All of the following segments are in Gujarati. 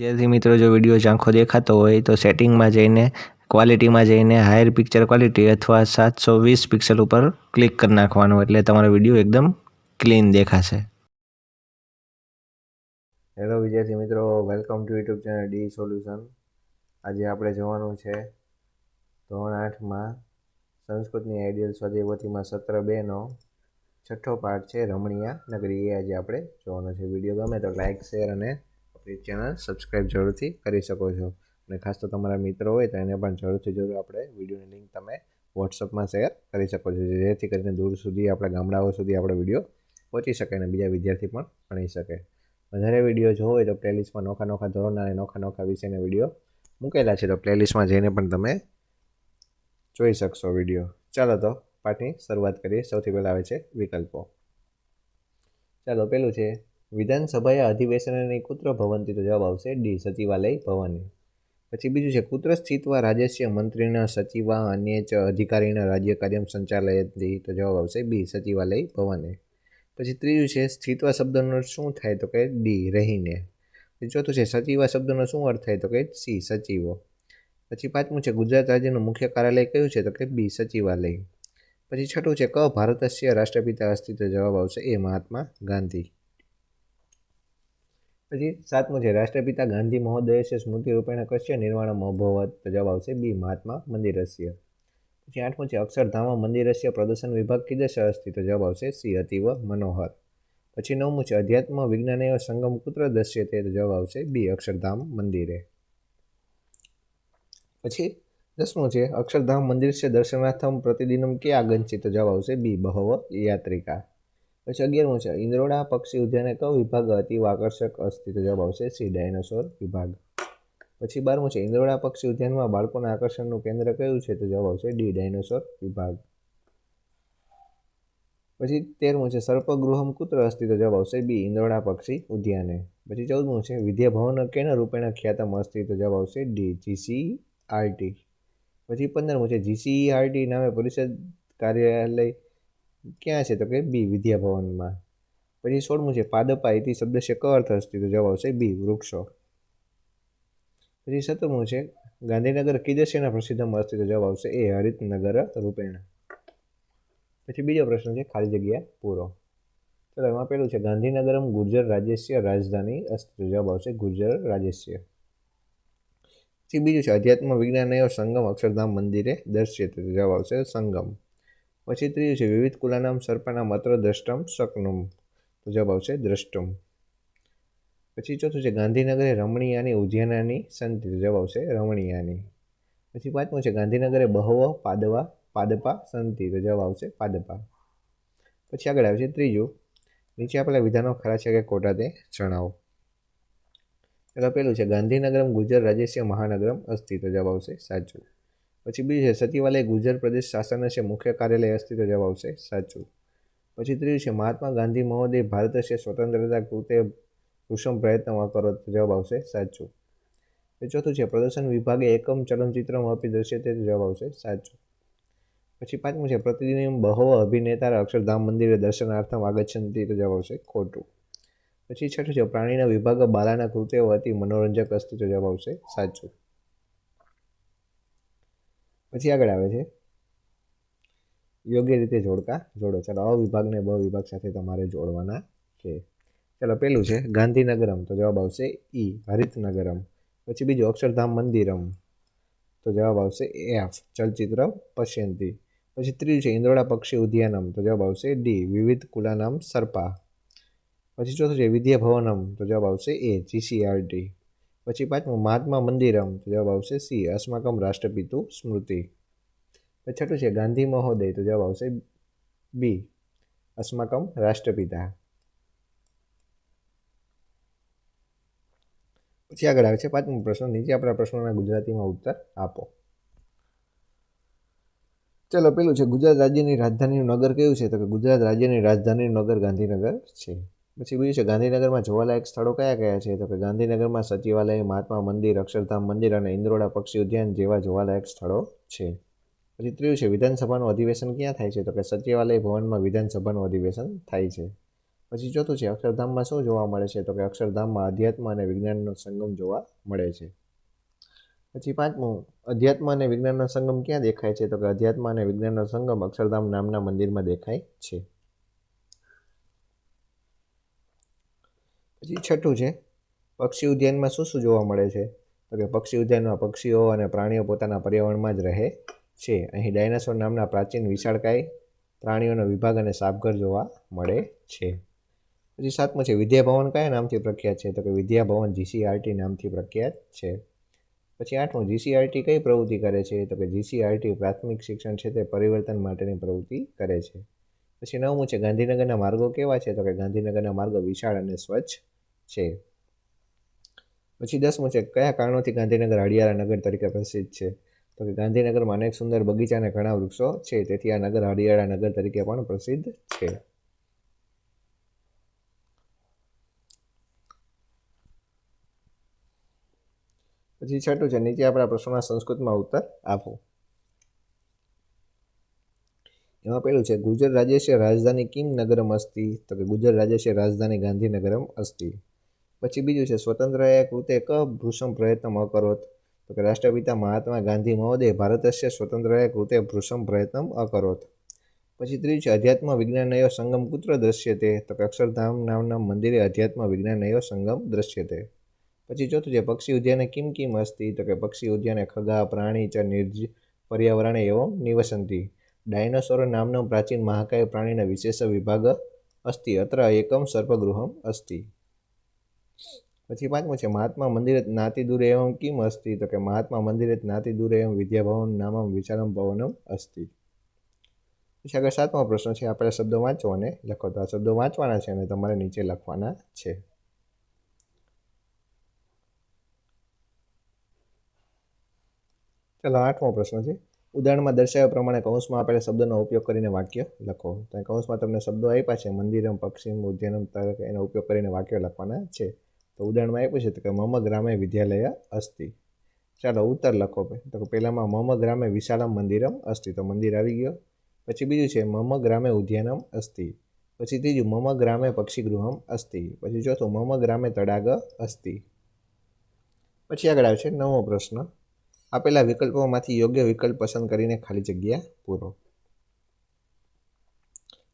વિદ્યાર્થી મિત્રો, જો વીડિયો ઝાંખો દેખાતો હોય તો સેટિંગમાં જઈને, ક્વોલિટીમાં જઈને હાયર પિક્ચર ક્વોલિટી અથવા સાતસો વીસ પિક્સલ ઉપર ક્લિક કરી નાખવાનું એટલે તમારો વીડિયો એકદમ ક્લીન દેખાશે. હેલો વિદ્યાર્થી મિત્રો, welcome to YouTube channel D solution. આજે આપણે જોવાનું છે ધોરણ આઠમાં સંસ્કૃતની આઈડિયલ સ્વાધ્યાયપોથીમાં સત્ર બેનો છઠ્ઠો પાઠ છે રમણીયા નગરી. એ આજે આપણે જોવાનો છે. વીડિયો ગમે તો લાઇક શેર અને આપણી ચેનલ સબસ્ક્રાઈબ જરૂરથી કરી શકો છો. અને ખાસ તો તમારા મિત્રો હોય તો એને પણ જરૂરથી જરૂર આપણે વિડીયોની લિંક તમે વોટ્સઅપમાં શેર કરી શકો છો જેથી કરીને દૂર સુધી આપણા ગામડાઓ સુધી આપણો વીડિયો પહોંચી શકે અને બીજા વિદ્યાર્થી પણ ભણી શકે. વધારે વીડિયો જોવો હોય તો પ્લેલિસ્ટમાં નોખા નોખા ધોરણના અને નોખા નોખા વિષયના વીડિયો મૂકેલા છે, તો પ્લેલિસ્ટમાં જઈને પણ તમે જોઈ શકશો વીડિયો. ચાલો તો પાઠની શરૂઆત કરીએ. સૌથી પહેલાં આવે છે વિકલ્પો. ચાલો, પેલું છે વિધાનસભાએ અધિવેશનની કુત્ર ભવનથી તો જવાબ આવશે ડી, સચિવાલય ભવને પછી બીજું છે, કુત્ર સ્થિતવા રાજ્ય મંત્રીના સચિવા અન્ય ચ અધિકારીના રાજ્ય કાર્યમ સંચાલયથી તો જવાબ આવશે બી, સચિવાલય ભવને પછી ત્રીજું છે, સ્થિતવા શબ્દનો શું થાય તો કે ડી, રહીને. ચોથું છે, સચિવા શબ્દનો શું અર્થ થાય તો કે સી, સચિવો. પછી પાંચમું છે, ગુજરાત રાજ્યનું મુખ્ય કાર્યાલય કયું છે તો કે બી, સચિવાલય. પછી છઠ્ઠું છે, ક ભારતસ્ય રાષ્ટ્રપિતા અસ્તિત્વ જવાબ આવશે એ મહાત્મા ગાંધી. પછી સાતમું છે, રાષ્ટ્રપિતા ગાંધી મહોદયસ્ય સ્મૃતિ રૂપેણ કશ્ય, નિર્વાણ મહોભવત તો જવાબ આવશે બી, મહાત્મા મંદિરસ્ય પછી આઠમું છે અક્ષરધામ મંદિરસ્ય પ્રદર્શન વિભાગ કીધે અસ્તિ તો જવાબ આવશે સી, અતિવ મનોહર. પછી નવમું છે, અધ્યાત્મ વિજ્ઞાન એવા સંગમ કુત્ર દસ્ય તે જવાબ આવશે બી અક્ષરધામ મંદિરે. પછી દસમું છે અક્ષરધામ મંદિર છે, દર્શનાર્થમ પ્રતિદિનમ ક્યાં આગંચિત જવાબ આવશે બી બહવ યાત્રિકા. પછી અગિયારમું છે ઇન્દ્રોડા પક્ષી ઉદ્યાને કયો વિભાગ અતિ આકર્ષક અસ્તિત્વ જવાબ આવશે સી, ડાયનોસોર વિભાગ. પછી બારમું છે ઇન્દ્રોડા પક્ષી ઉદ્યાનમાં બાળકોના આકર્ષણનું કેન્દ્ર કયું છે તો જવાબ આવશે ડી, ડાયનોસોર વિભાગ. પછી તેરમું છે, સર્પગૃહમ કુત્ર અસ્તિત્વ જવાબ આવશે બી ઇન્દ્રોડા પક્ષી ઉદ્યાને. પછી ચૌદમું છે વિદ્યાભવન કેના રૂપેણ ખ્યાતમ અસ્તિત્વ જવાબ આવશે ડી જીસી આરટી પછી પંદરમું છે જીસીઈઆરટી નામે પરિષદ કાર્યાલય ક્યાં છે તો કે બી વિદ્યાભવનમાં. પછી સોળમું છે પાદપા ઇતિ શબ્દ છે ક અર્થ અસ્તિત્વ જવાબ આવશે બી, વૃક્ષો. પછી સત્તરમું છે ગાંધીનગર કીદસ્યના પ્રસિદ્ધમાં અસ્તિત્વ જવાબ આવશે એ, હરિતનગર રૂપેણ. પછી બીજો પ્રશ્ન છે ખાલી જગ્યા પૂરો. ચલો, એમાં પેલું છે ગાંધીનગરમ ગુર્જર રાજ્યસ્ય રાજધાની અસ્તિત્વ જવાબ આવશે ગુર્જર રાજ્યસ્ય. પછી બીજું છે અધ્યાત્મ વિજ્ઞાનયો સંગમ અક્ષરધામ મંદિરે દર્શ્યત જવાબ આવશે સંગમ. પછી ત્રીજું છે. વિવિધ કુલાનામ સર્પાના માત્ર દ્રષ્ટમ શકનમ. તો જવાબ આવશે દ્રષ્ટમ. પછી ચોથું છે ગાંધીનગરે રમણીયાની ઉજ્જૈનાની સંતિ તો જવાબ આવશે રમણીયાની. પછી પાંચમું છે ગાંધીનગરે બહવ, પાદવા, પાદપા સંતિ તો જવાબ આવશે પાદપા. પછી આગળ આવે છે ત્રીજું. નીચે આપેલા વિધાનો ખરા છે કે ખોટા તે જણાવો. એટલે પેલું છે ગાંધીનગરમ ગુજરાત રાજ્યસીય મહાનગરમ અસ્થિ. તો જવાબ આવશે સાચું. પછી બીજું છે, સચિવાલય ગુજરાત પ્રદેશ શાસન છે મુખ્ય કાર્યાલય અસ્તિત્વ જવાબ આવશે. સાચું. પછી ત્રીજું છે, મહાત્મા ગાંધી મહોદય છે સ્વતંત્રતા કૃતે કુસુમ પ્રયત્નમાં કરો તો જવાબ આવશે. સાચું. ચોથું છે, પ્રદર્શન વિભાગે એકમ ચલનચિત્રમાં આપી દર્શે તે જવાબ આવશે. સાચું. પછી પાંચમું છે પ્રતિદિન બહવ અભિનેતા અક્ષરધામ મંદિરે દર્શનાર્થમ આગચ્છંતી તો જવાબ આવશે. ખોટું. પછી છઠ્ઠું છે, પ્રાણીના વિભાગ બાલાના કૃત્યો અતિ મનોરંજક અસ્તિત્વ જવાબ આવશે. સાચું. પછી આગળ આવે છે. યોગ્ય રીતે જોડકા, જોડો. ચાલો અ વિભાગને બ વિભાગ સાથે તમારે જોડવાના છે. ચાલો, પેલું છે, ગાંધીનગરમ. તો જવાબ આવશે ઈ, હરિતનગરમ. પછી બીજું, અક્ષરધામ મંદિરમ. તો જવાબ આવશે એફ, ચલચિત્ર પશ્યંતી. પછી ત્રીજું છે ઇન્દ્રોડા પક્ષી ઉદ્યાનમ. તો જવાબ આવશે ડી, વિવિધ કુલાનામ સર્પા. પછી ચોથું છે, વિદ્યાભવનમ. તો જવાબ આવશે એ, જીસીઆરટી. પછી પાંચમું, મહાત્મા મંદિરમ તો જવાબ આવશે સી, અસ્માકમ રાષ્ટ્રપિતુ સ્મૃતિ. પછી છઠ્ઠું છે, ગાંધી મહોદય, તો જવાબ આવશે બી, અસ્માકમ રાષ્ટ્રપિતા. પછી આગળ આવે છે પાંચમો પ્રશ્ન, નીચે આપણા પ્રશ્નોના ગુજરાતીમાં ઉત્તર આપો. ચલો, પેલું છે, ગુજરાત રાજ્યની રાજધાનીનું નગર કયું છે? તો કે ગુજરાત રાજ્યની રાજધાનીનું નગર ગાંધીનગર છે. પછી બીજું છે, ગાંધીનગરમાં જોવાલાયક સ્થળો કયા કયા છે? તો કે ગાંધીનગરમાં સચિવાલય, મહાત્મા મંદિર, અક્ષરધામ મંદિર અને ઇન્દ્રોડા પક્ષી ઉદ્યાન જેવા જોવાલાયક સ્થળો છે. પછી ત્રીજું છે, વિધાનસભાનું અધિવેશન ક્યાં થાય છે? તો કે સચિવાલય ભવનમાં વિધાનસભાનું અધિવેશન થાય છે. પછી ચોથું છે, અક્ષરધામમાં શું જોવા મળે છે? તો કે અક્ષરધામમાં અધ્યાત્મ અને વિજ્ઞાનનો સંગમ જોવા મળે છે. પછી પાંચમું, અધ્યાત્મ અને વિજ્ઞાનનો સંગમ ક્યાં દેખાય છે? તો કે અધ્યાત્મ અને વિજ્ઞાનનો સંગમ અક્ષરધામ નામના મંદિરમાં દેખાય છે. પછી છઠ્ઠું છે, પક્ષી ઉદ્યાનમાં શું શું જોવા મળે છે? તો કે પક્ષી ઉદ્યાનમાં પક્ષીઓ અને પ્રાણીઓ પોતાના પર્યાવરણમાં જ રહે છે. અહીં ડાયનાસોર નામના પ્રાચીન વિશાળકાય પ્રાણીઓનો વિભાગ અને સાપઘર જોવા મળે છે. પછી સાતમું છે, વિદ્યાભવન કયા નામથી પ્રખ્યાત છે? તો કે વિદ્યાભવન જીસીઆરટી નામથી પ્રખ્યાત છે. પછી આઠમું, જીસીઆરટી કઈ પ્રવૃત્તિ કરે છે? તો કે જીસીઆરટી પ્રાથમિક શિક્ષણ છે તે પરિવર્તન માટેની પ્રવૃત્તિ કરે છે. પછી નવમું છે, ગાંધીનગરના માર્ગો કેવા છે? તો કે ગાંધીનગરના માર્ગો વિશાળ અને સ્વચ્છ છે. પછી દસમું છે, કયા કારણોથી ગાંધીનગર હરિયાળા નગર તરીકે પ્રસિદ્ધ છે? તો કે ગાંધીનગરમાં અનેક સુંદર બગીચા અને ઘણા વૃક્ષો છે, તેથી આ નગર હરિયાળા નગર તરીકે પણ પ્રસિદ્ધ છે. પછી છઠ્ઠું છે, નીચે આપણા પ્રશ્નોના સંસ્કૃતમાં ઉત્તર આપો. એમાં પેલું છે ગુજરાત રાજ્યસ્ય રાજધાની કિમ નગરમ અસ્તિ? તો કે ગુજરાત રાજ્યસ્ય રાજધાની ગાંધીનગરમ અસ્તિ. પછી બીજું છે, સ્વતંત્ર કૃતે ક ભૃષમ પ્રયત્ન અકરોત તો કે રાષ્ટ્રપિતા મહાત્મા ગાંધી મહોદય ભારતસ્ય સ્વતંત્ર કૃતે ભૃષમ પ્રયત્ન અકરોત પછી ત્રીજું છે, અધ્યાત્મ વિજ્ઞાનયો સંગમ કુત્ર દ્રશ્યતે તો? કે અક્ષરધામ નામના મંદિરે અધ્યાત્મ વિજ્ઞાનયો સંગમ દ્રશ્યતે પછી ચોથું છે, પક્ષી ઉદ્યાને કિમ કિમ અસ્તિ તો કે પક્ષી ઉદ્યાને ખગા, પ્રાણી ચ નિર્જ, પર્યાવરણે એવો નિવસંતી? ડાયનોસોર નામનો પ્રાચીન મહાકાય પ્રાણીના વિશેષ વિભાગ અસ્તિ, અત્ર એકમ સર્પગૃહમ અસ્તિ? પછી પાંચમું છે, મહાત્મા મંદિરે નાતી દૂરે એવમ કિમ અસ્તિ? તો કે મહાત્મા મંદિરે નાતી દૂરે એવમ વિદ્યાભવન નામમ વિચારમ ભવનમ અસ્તિ. પછી આગળ સાતમો પ્રશ્ન છે, આપણે શબ્દો વાંચો અને લખો. તો આ શબ્દો વાંચવાના છે અને તમારે નીચે લખવાના છે. ચાલો, આઠમો પ્રશ્ન છે. ઉદાહરણમાં દર્શાવ્યા પ્રમાણે કૌંસમાં આપેલા શબ્દોનો ઉપયોગ કરીને વાક્ય લખો. તો કૌંસમાં તમને શબ્દો આપ્યા છે, મંદિરમ પક્ષીમ ઉદ્યાનમ તરક, એનો ઉપયોગ કરીને વાક્ય લખવાના છે. તો ઉદાહરણમાં આપ્યું છે તો કે મમ ગ્રામે વિદ્યાલય અસ્તિ ચાલો ઉત્તર લખો તો કે પહેલામાં મમ ગ્રામે વિશાળમ મંદિરમ અસ્તિ તો મંદિર આવી ગયો. પછી બીજું છે મમ ગ્રામે ઉદ્યાનમ અસ્તિ પછી ત્રીજું મમ ગ્રામે પક્ષીગૃહમ અસ્તિ પછી ચોથું મમ ગ્રામે તડાગ અસ્તિ પછી આગળ આવશે છે નવમો પ્રશ્ન. આપેલા વિકલ્પોમાંથી યોગ્ય વિકલ્પ પસંદ કરીને ખાલી જગ્યા પૂરો.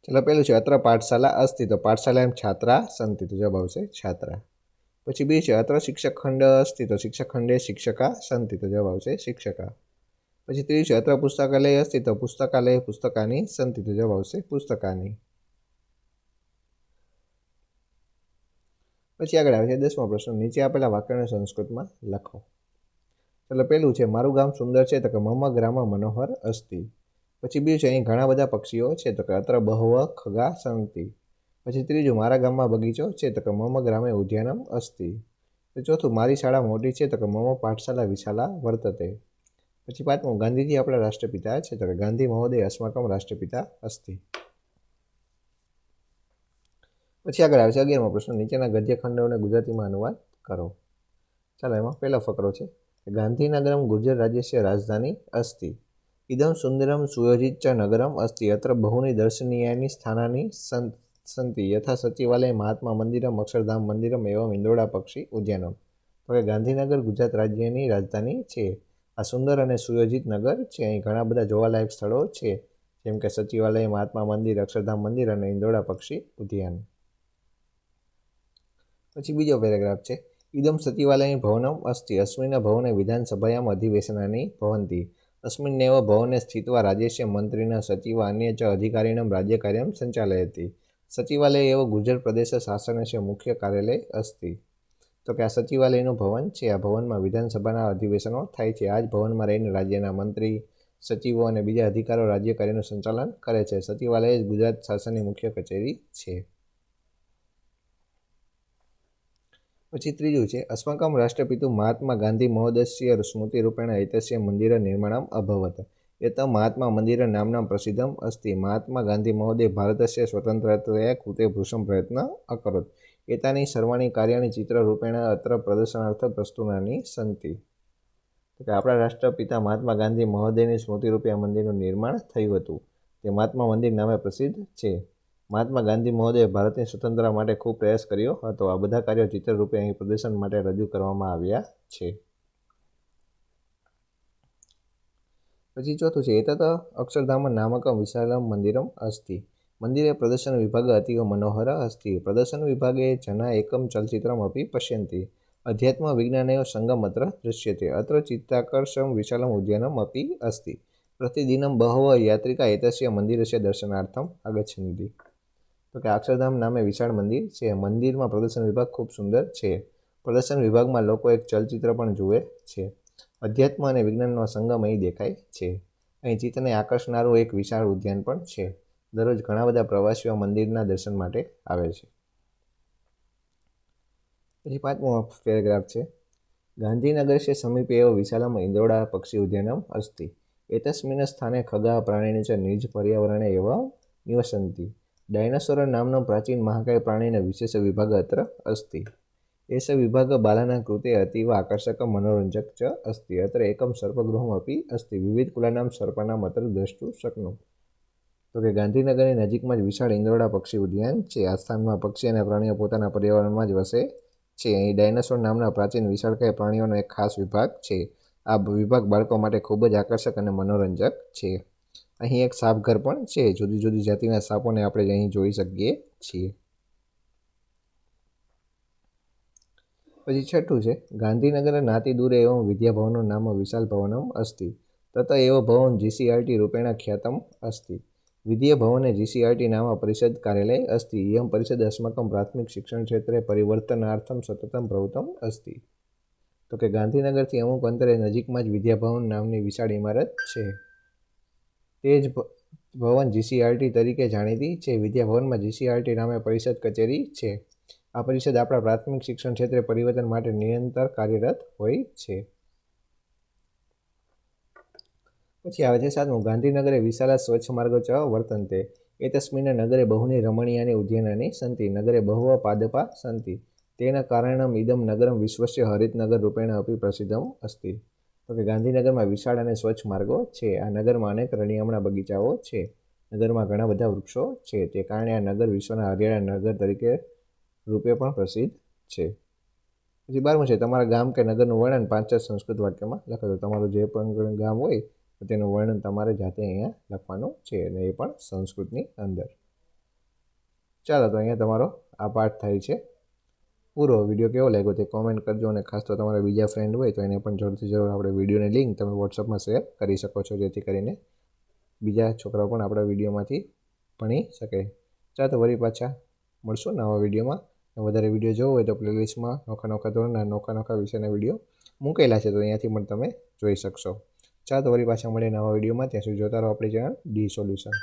ચાલો પેલું છે અત્ર પાઠશાલા અસ્તિ તો પાઠશાલા એમ છાત્રા સંતિ. તો જવાબ આવશે છાત્રા. પછી બે છે, અત્ર શિક્ષક ખંડ અસ્તિ, તો શિક્ષક ખંડે શિક્ષકા સંતિ, તો જવાબ આવશે શિક્ષકા. પછી ત્રીજું છે, અત્ર પુસ્તકાલય અસ્તિ, તો પુસ્તકાલય પુસ્તકાની સંતિ, તો જવાબ આવશે પુસ્તકાની. પછી આગળ આવે છે, દસમો પ્રશ્ન, નીચે આપેલા વાક્યને સંસ્કૃતમાં લખો. એટલે પેલું છે, મારું ગામ સુંદર છે, તો કે મમ ગ્રામ મનોહર અસ્તિ. પછી બીજું છે, અહીં ઘણા બધા પક્ષીઓ છે, તો કે અત્ર બહવ, ખગા, સંતિ. પછી ત્રીજું, મારા ગામમાં બગીચો છે તો કે મમ ગ્રામે ઉદ્યાનમ અસ્તિ. ચોથું, મારી શાળા મોટી છે તો કે મમ પાઠશાલા વિશાલા વર્તતે. પછી પાંચમું, ગાંધીજી આપણા રાષ્ટ્રપિતા છે તો કે ગાંધી મહોદય અસ્માકમ રાષ્ટ્રપિતા અસ્તિ. પછી આગળ આવે છે અગિયારમો પ્રશ્ન, નીચેના ગદ્ય ખંડોને ગુજરાતીમાં અનુવાદ કરો. ચાલો, એમાં પહેલો ફકરો છે. ગાંધીનગરમ ગુજરાત રાજ્યસ્ય રાજધાની અસ્તિ. ઇદમ સુંદરમ સુયોજિત ચ નગરમ અસ્તિ. અત્ર બહુની દર્શનીયાની સ્થાનાની સંતિ યથા સચિવાલય, મહાત્મા મંદિરમ, અક્ષરધામ મંદિરમ એવમ ઇન્દોડા પક્ષી ઉદ્યાનમ તો કે ગાંધીનગર ગુજરાત રાજ્યની રાજધાની છે. આ સુંદર અને સુયોજિત નગર છે. અહીં ઘણા બધા જોવાલાયક સ્થળો છે. જેમ કે સચિવાલય, મહાત્મા મંદિર, અક્ષરધામ મંદિર અને ઇન્દોડા પક્ષી ઉદ્યાન. પછી બીજો પેરેગ્રાફ છે. ઇદમ સચિવાલયની ભવનમ અસ્તિ. અશ્વિના ભવને વિધાનસભાયામ અધિવેશનાની ભવંતી. અસ્મિન્નેવ ભવને સ્થિતવા રાજ્યસ્ય મંત્રીના સચિવ, અન્ય ચ અધિકારીણમ સંચાલય સંચાલયતિ. સચિવાલય એવો ગુજરાત પ્રદેશ શાસનસ્ય મુખ્ય કાર્યાલય અસ્તિ તો કે આ સચિવાલયનું ભવન છે, આ ભવનમાં વિધાનસભાના અધિવેશનો થાય છે. આ જ ભવનમાં રહીને રાજ્યના મંત્રી, સચિવો અને બીજા અધિકારો રાજ્ય કાર્યનું સંચાલન કરે છે. સચિવાલય જ ગુજરાત શાસનની મુખ્ય કચેરી છે. પછી ત્રીજું છે, અસ્માકમ રાષ્ટ્રપિતુ મહાત્મા ગાંધી મહોદસ્ય સ્મૃતિ રૂપેણ ઐતિહાસિક મંદિર નિર્માણમ અભવત. એત મહાત્મા મંદિર નામના પ્રસિદ્ધ અસ્તિ. મહાત્મા ગાંધી મહોદય ભારતસ્ય સ્વતંત્રતયા કૃતે ભૃશમ પ્રયત્ન અકરોત. એતાની સર્વાણી કાર્યાણી ચિત્રરૂપેણ અત્ર પ્રદર્શનાર્થ પ્રસ્તુનાની સંતિ. કે આપણા રાષ્ટ્રપિતા મહાત્મા ગાંધી મહોદયની સ્મૃતિરૂપે આ મંદિરનું નિર્માણ થયું હતું. તે મહાત્મા મંદિર નામે પ્રસિદ્ધ છે. મહાત્મા ગાંધી મહોદયે ભારતની સ્વતંત્રતા માટે ખૂબ પ્રયાસ કર્યો હતો. આ બધા કાર્યો ચિત્રરૂપે અહીં પ્રદર્શન માટે રજૂ કરવામાં આવ્યા છે. પછી ચોથું છે એતત અક્ષરધામ નામકમ વિશાલમ મંદિરમ અસ્તિ. મંદિરે પ્રદર્શન વિભાગ અતીવ મનોહર અસ્તિ. પ્રદર્શન વિભાગે જના એકમ ચલચિત્રમ અપી પશ્યંતિ. અધ્યાત્મ વિજ્ઞાનયો સંગમ અત્ર દૃશ્યતે. અત્ર ચિત્તાકર્ષમ વિશાલમ ઉદ્યાનમ અપી અસ્તિ. પ્રતિદિનમ બહવ યાત્રિકા એતસ્ય મંદિરસ્ય દર્શનાર્થમ આગચ્છંતિ તો કે અક્ષરધામ નામે વિશાળ મંદિર છે. મંદિરમાં પ્રદર્શન વિભાગ ખૂબ સુંદર છે. પ્રદર્શન વિભાગમાં લોકો એક ચલચિત્ર પણ જુએ છે. અધ્યાત્મ અને વિજ્ઞાનનો સંગમ અહીં દેખાય છે. અહીં ચિત્તને આકર્ષનારું એક વિશાળ ઉદ્યાન પણ છે. દરરોજ ઘણા બધા પ્રવાસીઓ મંદિરના દર્શન માટે આવે છે. પછી પાંચમો પેરેગ્રાફ છે. ગાંધીનગર છે સમીપે એવો વિશાલમ ઇન્દ્રોડા પક્ષી ઉદ્યાનમ અસ્તિ. એતસ્મિન સ્થાને ખગા, પ્રાણીને છે નિજ પર્યાવરણે એવા નિવસંતી. ડાયનાસોર નામનો પ્રાચીન મહાકાય પ્રાણીનો વિશેષ વિભાગ અત્ર અસ્તિ. एष विभागः बालानां कृते अतीव आकर्षकं मनोरञ्जक च अस्ति अत्र एकं सर्पगृहमपि अस्ति विविधकुलानां सर्पाणाम् अत्र द्रष्टुं शक्नुं તો કે ગાંધીનગરની નજીકમાં જ વિશાળ ઇન્દ્રોડા પક્ષી ઉદ્યાન છે આ સ્થાનમાં પક્ષી અને પ્રાણીઓ પોતાના પર્યાવરણમાં જ વસે છે અહીં ડાયનાસોર નામના પ્રાચીન વિશાળકાય પ્રાણીઓનો એક ખાસ વિભાગ છે આ વિભાગ બાળકો માટે ખૂબ જ આકર્ષક અને મનોરંજક છે અહીં એક સાપ ઘર પણ છે જુદી જુદી જાતિના સાપોને આપણે અહીં જોઈ શકીએ છીએ પછી છઠ્ઠું છે ગાંધીનગર નાતી દૂરે એવમ વિદ્યાભવનનું નામ વિશાલ ભવનમ અસ્તિ તથા એવો ભવન જીસીઆરટી રૂપેણા ખ્યાતમ અસ્તિ વિદ્યાભવને જીસીઆરટી નામ પરિષદ કાર્યાલય અસ્તિ યમ પરિષદ અસ્માકમ પ્રાથમિક શિક્ષણ ક્ષેત્રે પરિવર્તનાર્થમ સતતમ પ્રવૃત્તમ અસ્તિ તો કે ગાંધીનગરથી અમુક અંતરે નજીકમાં જ વિદ્યાભવન નામની વિશાળ ઇમારત છે. તે જ ભવન જીસીઆરટી તરીકે જાણીતી છે. વિદ્યાભવનમાં જીસીઆરટી નામે પરિષદ કચેરી છે. આ પરિષદ આપણા પ્રાથમિક શિક્ષણ ક્ષેત્રે પરિવર્તન માટે નિરંતર કાર્યરત હોય છે. પછી આવે છે સાતમું. ગાંધીનગરે વિશાલા સ્વચ્છ માર્ગો ચ વર્તનતે. એ તસ્મીને નગરે બહુની રમણીયાની ઉદ્યાનાની સંતિ. નગરે બહુવ પાદપા સંતિ. તેના કારણમ ઇદમ નગરમ વિશ્વસ્ય હરિતનગર રૂપેણ અપી પ્રસિદ્ધમ અસ્તિ. તો કે ગાંધીનગરમાં વિશાળ અને સ્વચ્છ માર્ગો છે. આ નગરમાં અનેક રણિયામણા બગીચાઓ છે. નગરમાં ઘણા બધા વૃક્ષો છે. તે કારણે આ નગર વિશ્વના હરિયાળા નગર તરીકે રૂપે પણ પ્રસિદ્ધ છે. પછી બારમું છે, તમારા ગામ કે નગરનું વર્ણન પાંચ જ સંસ્કૃત વાક્યમાં લખો. તો તમારું જે પણ ગામ હોય તો તેનું વર્ણન તમારે જાતે અહીંયા લખવાનું છે અને એ પણ સંસ્કૃતની અંદર. ચાલો, તો અહીંયા તમારો આ પાઠ થાય છે. પૂરો વીડિયો કેવો લાગ્યો તે કોમેન્ટ કરજો અને ખાસ તો તમારા બીજા ફ્રેન્ડ હોય તો એને પણ જરૂરથી જરૂર આપણે વિડીયોની લિંક તમે વોટ્સઅપમાં શેર કરી શકો છો, જેથી કરીને બીજા છોકરાઓ પણ આપણા વિડીયોમાંથી ભણી શકે. ચાલો, તો વળી પાછા મળશું નવા વિડીયોમાં. વધારે વીડિયો જોવો હોય તો પ્લેલિસ્ટમાં નોખા નોખા ધોરણના નોખા નોખા વિષયના વીડિયો મૂકેલા છે તો અહીંયાથી પણ તમે જોઈ શકશો. ચાલો તો વળી પાછા મળીએ નવા વિડીયોમાં. ત્યાં સુધી જોતા રહો આપણી ચેનલ ડી સોલ્યુશન